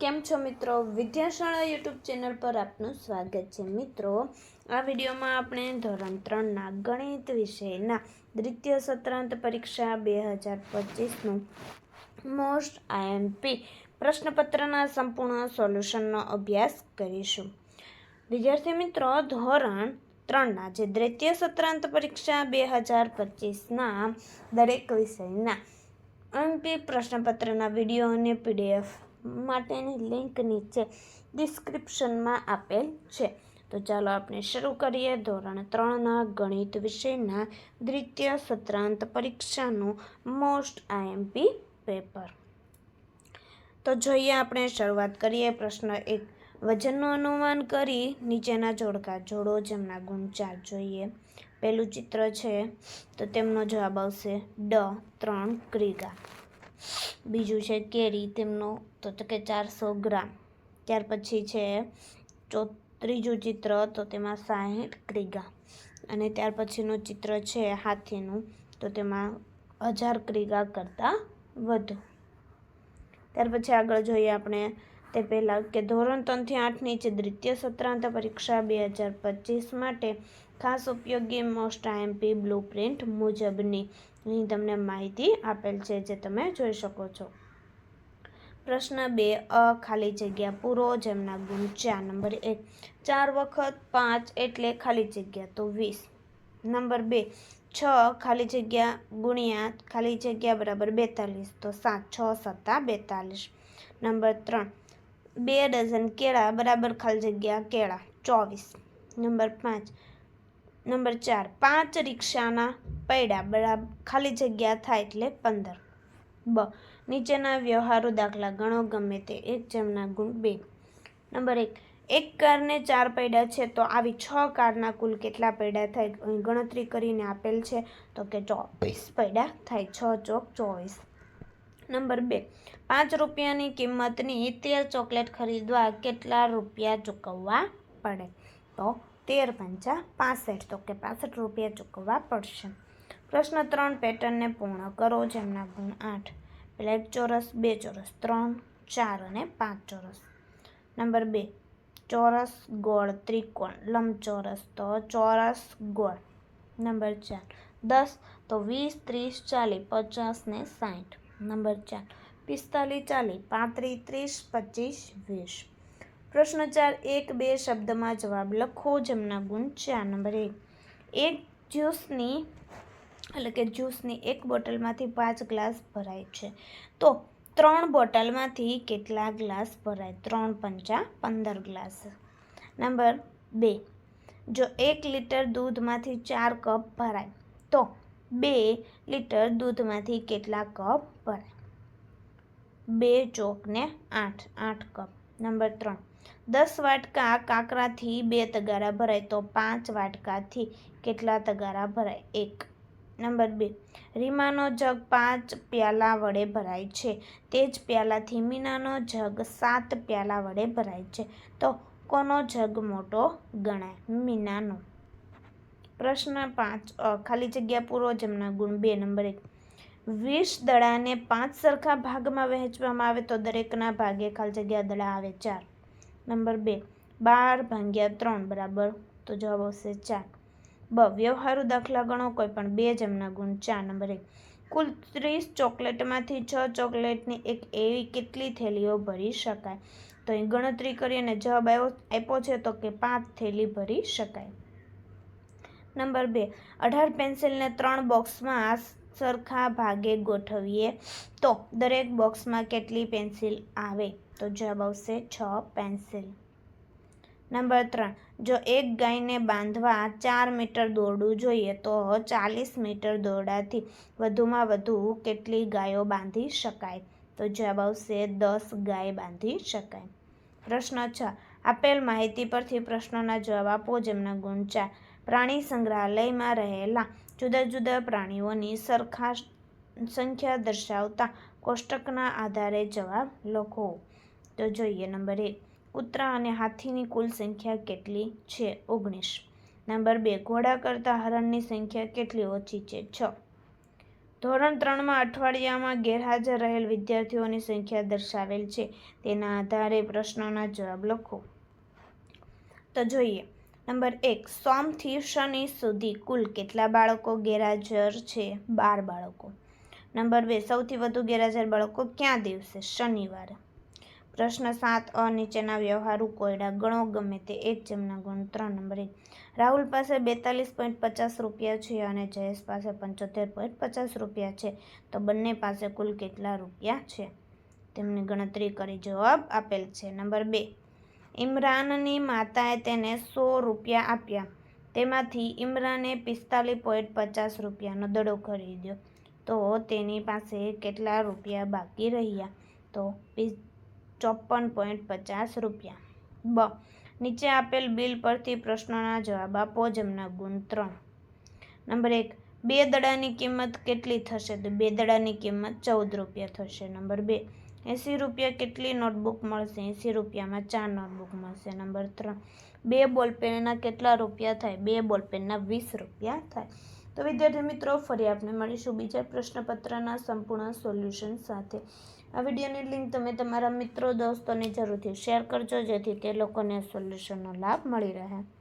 કેમ છો મિત્રો? વિદ્યાશાળા યુટ્યુબ ચેનલ પર આપનું સ્વાગત છે. મિત્રો, આ વિડીયોમાં આપણે ધોરણ ત્રણના ગણિત વિષયના દ્વિતીય સત્રાંત પરીક્ષા બે હજાર પચીસનું મોસ્ટ આઈએમપી પ્રશ્નપત્રના સંપૂર્ણ સોલ્યુશનનો અભ્યાસ કરીશું. વિદ્યાર્થી મિત્રો, ધોરણ ત્રણના જે દ્વિતીય સત્રાંત પરીક્ષા બે હજાર પચીસના દરેક વિષયના એમપી પ્રશ્નપત્રના વીડિયો અને પીડીએફ માટેની લિંક નીચે ડિસ્ક્રિપ્શનમાં આપેલ છે. તો ચાલો આપણે શરૂ કરીએ. ધોરણ ત્રણના ગણિત વિષયના દ્વિતીય સત્રાંત પરીક્ષાનું મોસ્ટ આઈએમપી પેપર. તો જોઈએ આપણે શરૂઆત કરીએ. પ્રશ્ન એક. વજનનું અનુમાન કરી નીચેના જોડકા જોડો જેમના ગુણ ચાર જોઈએ. પહેલું ચિત્ર છે. તો તેમનો જવાબ આવશે ડ ત્રણ ક્રિગા. બીજું છે કેરી, તેમનો તો કે ચારસો ગ્રામ. ત્યાર પછી છે ચો ત્રીજું ચિત્ર તો તેમાં સાહીઠ ક્રિગા. અને ત્યાર પછીનું ચિત્ર છે હાથીનું, તો તેમાં હજાર ક્રિગા કરતાં વધુ. ત્યાર પછી આગળ જોઈએ આપણે તે પહેલાં કે ધોરણ ત્રણથી આઠની છે દ્વિતીય સત્રાંત પરીક્ષા બે હજાર પચીસ માટે ખાસ ઉપયોગી મોસ્ટ આઈએમપી બ્લુ પ્રિન્ટ મુજબની અહીં તમને માહિતી આપેલ છે જે તમે જોઈ શકો છો. પ્રશ્ન બે, અ ખાલી જગ્યા પૂરો, જેમના ગુણ ચાર. નંબર એક, ચાર વખત પાંચ એટલે ખાલી જગ્યા તો વીસ. નંબર બે, છ ખાલી જગ્યા ગુણ્યા ખાલી જગ્યા બરાબર બેતાલીસ તો સાત, છ સત્તા બેતાલીસ. નંબર ત્રણ બે ડઝન કેળા, બરાબર ખાલી જગ્યા કેળા, ચોવીસ. નંબર પાંચ. નંબર ચાર, પાંચ રિક્ષાના પૈડા બરાબર ખાલી જગ્યા થાય એટલે પંદર. બ, નીચેના વ્યવહારો દાખલા ગણો, ગમે તે. એક જેમના ગુણ બે. નંબર એક એક કારને ચાર પૈડા છે તો આવી છ કારના કુલ કેટલા પૈડા થાય? ગણતરી કરીને આપેલ છે તો કે ચોવીસ પૈડા થાય. છ ચોક ચોવીસ. નંબર બે. પાંચ રૂપિયાની કિંમતની તેર ચોકલેટ ખરીદવા કેટલા રૂપિયા ચૂકવવા પડે? તો તેર પંચા પાસઠ. તો કે પાસઠ રૂપિયા ચૂકવવા પડશે. પ્રશ્ન ત્રણ, પેટર્નને પૂર્ણ કરો જેમના ગુણ આઠ. એક ચોરસ, બે ચોરસ, ત્રણ, ચાર અને પાંચ ચોરસ. નંબર બે, ચોરસ ગોળ ત્રિકોણ. લંબચોરસ, તો ચોરસ ગોળ. નંબર ચાર, દસ, તો વીસ, ત્રીસ, ચાલીસ, પચાસ ને સાઠ નંબર ચાર. પિસ્તાલીસ ચાલીસ, પાંત્રીસ, ત્રીસ, પચીસ, વીસ. પ્રશ્ન ચાર, એક, બે શબ્દમાં જવાબ લખો જેમના ગુણ ચાર નંબર એક. એક જ્યુસની, એટલે કે જ્યુસની એક બોટલમાંથી પાંચ ગ્લાસ ભરાય છે. તો ત્રણ બોટલમાંથી કેટલા ગ્લાસ ભરાય? ત્રણ પંચા પંદર ગ્લાસ. નંબર બે. જો એક લીટર દૂધમાંથી ચાર કપ ભરાય, તો બે લીટર દૂધમાંથી કેટલા કપ ભરાય બે ચોકને આઠ આઠ કપ. નંબર ત્રણ. દસ વાટકા કાંકરાથી બે તગારા ભરાય તો પાંચ વાટકાથી કેટલા તગારા ભરાય? એક. નંબર બે. રીમાનો જગ પાંચ પ્યાલા વડે ભરાય છે. તે જ પ્યાલાથી મીનાનો જગ સાત પ્યાલા વડે ભરાય છે. તો કોનો જગ મોટો ગણાય? મીનાનો. પ્રશ્ન પાંચ ખાલી જગ્યા પૂરો જેમના ગુણ બે, નંબર એક. વીસ દડાને પાંચ સરખા ભાગમાં વહેંચવામાં આવે તો દરેકના ભાગે ખાલી જગ્યા દડા આવે ચાર. નંબર બે, બાર ભાગ્યા ત્રણ, બરાબર? તો જવાબ આવશે ચાર. બ, વ્યવહારુ દાખલા ગણો, કોઈ પણ બે જેમના ગુણ ચાર, નંબર એક. કુલ ત્રીસ ચોકલેટમાંથી છ ચોકલેટની એક એવી કેટલી થેલીઓ ભરી શકાય? તો અહીં ગણતરી કરી અને જવાબ આવ્યો આપ્યો છે તો કે પાંચ થેલી ભરી શકાય. નંબર બે. અઢાર પેન્સિલને ત્રણ બોક્સમાં સરખા ભાગે ગોઠવીએ તો દરેક બોક્સમાં કેટલી પેન્સિલ આવે? તો જવાબ આવશે છ પેન્સિલ. નંબર ત્રણ. જો એક ગાયને બાંધવા ચાર મીટર દોરડું જોઈએ તો ચાલીસ મીટર દોરડાથી વધુમાં વધુ કેટલી ગાયો બાંધી શકાય? તો જવાબ આવશે દસ ગાય બાંધી શકાય. પ્રશ્ન છ. આપેલ માહિતી પરથી પ્રશ્નોના જવાબ આપો, જેમના ગુણ ચાર. પ્રાણી સંગ્રહાલયમાં રહેલા જુદા જુદા પ્રાણીઓની સરખા સંખ્યા દર્શાવતા કોષ્ટકના આધારે જવાબ લખો. તો જોઈએ નંબર એક, કૂતરા અને હાથીની કુલ સંખ્યા કેટલી છે? ઓગણીસ. નંબર બે, ઘોડા કરતાં હરણની સંખ્યા કેટલી ઓછી છે? છ. ધોરણ ત્રણમાં અઠવાડિયામાં ગેરહાજર રહેલ વિદ્યાર્થીઓની સંખ્યા દર્શાવેલ છે. તેના આધારે પ્રશ્નોના જવાબ લખો. તો જોઈએ નંબર એક, સોમથી શનિ સુધી કુલ કેટલા બાળકો ગેરહાજર છે? બાર બાળકો. નંબર બે, સૌથી વધુ ગેરહાજર બાળકો ક્યાં દિવસે? શનિવારે. પ્રશ્ન સાત અ નીચેના વ્યવહારુ કોયડા ગણો ગમે તે એક જેમના ગુણ ત્રણ. નંબર એક, રાહુલ પાસે બેતાલીસ પોઈન્ટ પચાસ રૂપિયા છે અને જયેશ પાસે પંચોતેર પોઈન્ટ પચાસ રૂપિયા છે. તો બંને પાસે કુલ કેટલા રૂપિયા છે? તેમની ગણતરી કરી જવાબ આપેલ છે. નંબર બે ઇમરાનની માતાએ તેને સો રૂપિયા આપ્યા. તેમાંથી ઇમરાને પિસ્તાલીસ પોઈન્ટ પચાસ રૂપિયાનો દડો ખરીદ્યો તો તેની પાસે કેટલા રૂપિયા બાકી રહ્યા? તો ચોપન પોઈન્ટ પચાસ રૂપિયા. બ, નીચે આપેલ બિલ પરથી પ્રશ્નોના જવાબ આપો જેમના ગુણ ત્રણ. નંબર એક, બે દડાની કિંમત કેટલી થશે? તો બે દડાની કિંમત ચૌદ રૂપિયા થશે. નંબર બે એંસી રૂપિયા કેટલી નોટબુક મળશે? એંસી રૂપિયામાં ચાર નોટબુક મળશે. નંબર ત્રણ, બે બોલપેનના કેટલા રૂપિયા થાય? બે બોલપેનના વીસ રૂપિયા થાય. તો વિદ્યાર્થી મિત્રો, ફરી આપણે મળીશું બીજા પ્રશ્નપત્રના સંપૂર્ણ સોલ્યુશન સાથે. આ વિડીયોની લિંક તમે તમારા મિત્રો, દોસ્તોને જરૂરથી શેર કરજો, જેથી તે લોકોને સોલ્યુશનનો લાભ મળી રહે.